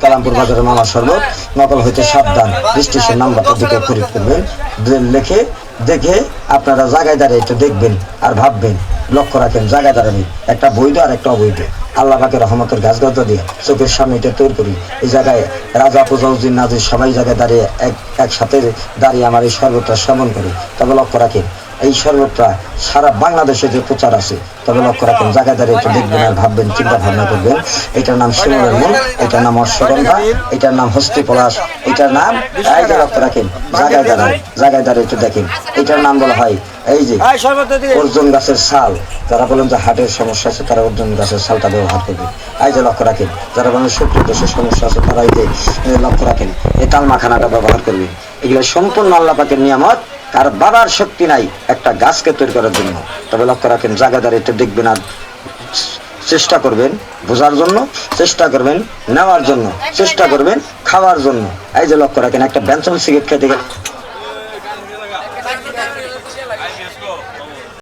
কালামপুর বাজারের মামা শরবত। নকল হইতে সাবধান। রেজিস্ট্রেশন নাম্বারটা দিকে খরিদ করবেন লিখে দেখে আপনারা জায়গায় দাঁড়িয়ে একটু দেখবেন আর ভাববেন। লক্ষ্য রাখেন, জায়গায় দাঁড়াবেন। একটা বৈধ আর একটা অবৈধ। আল্লাহ পাকে রহমতের গাছ গাছ দিয়ে চোখের সামনে এটা তৈরি করি। এই জায়গায় রাজা পুজাউদ্দিন নাজির সবাই জায়গায় দাঁড়িয়ে এক একসাথে দাঁড়িয়ে আমার এই শরবতটা সেবন করি। তবে লক্ষ্য রাখেন এই শরবতটা সারা বাংলাদেশে যে প্রচার আছে তবে লক্ষ্য রাখেন জায়গায় দাঁড়িয়ে একটু দেখবেন আর ভাববেন চিন্তা ভাবনা করবেন। এটার নাম শিমলের মূল এটার নাম অশ্বগন্ধা এটার নাম হস্তি পলাশ এটার নাম যে লক্ষ্য রাখেন জায়গায় দাঁড়ায় জায়গায় দাঁড়িয়ে একটু দেখেন। এটার নাম বলা হয় এই যে অর্জুন গাছের ছাল। যারা বলেন যে হার্টের সমস্যা আছে তারা অর্জুন গাছের ব্যবহার করবে এই যে লক্ষ্য রাখেন, যারা বলেন শত্রু দোষের সমস্যা আছে তারা যে লক্ষ্য রাখেন, এই তালমাখানাটা ব্যবহার করবে। এগুলো সম্পূর্ণ আল্লাহ পাকের নিয়ামত আর বাবার শক্তি নাই একটা গাছকে তৈরি করার জন্য। তবে লক্ষ্য রাখেন, জায়গাদার একটু দেখবেন আর চেষ্টা করবেন বোঝার জন্য, চেষ্টা করবেন নেওয়ার জন্য, চেষ্টা করবেন খাওয়ার জন্য। এই যে লক্ষ্য রাখেন, একটা ব্যঞ্জন সিগারেট খেতে গেলে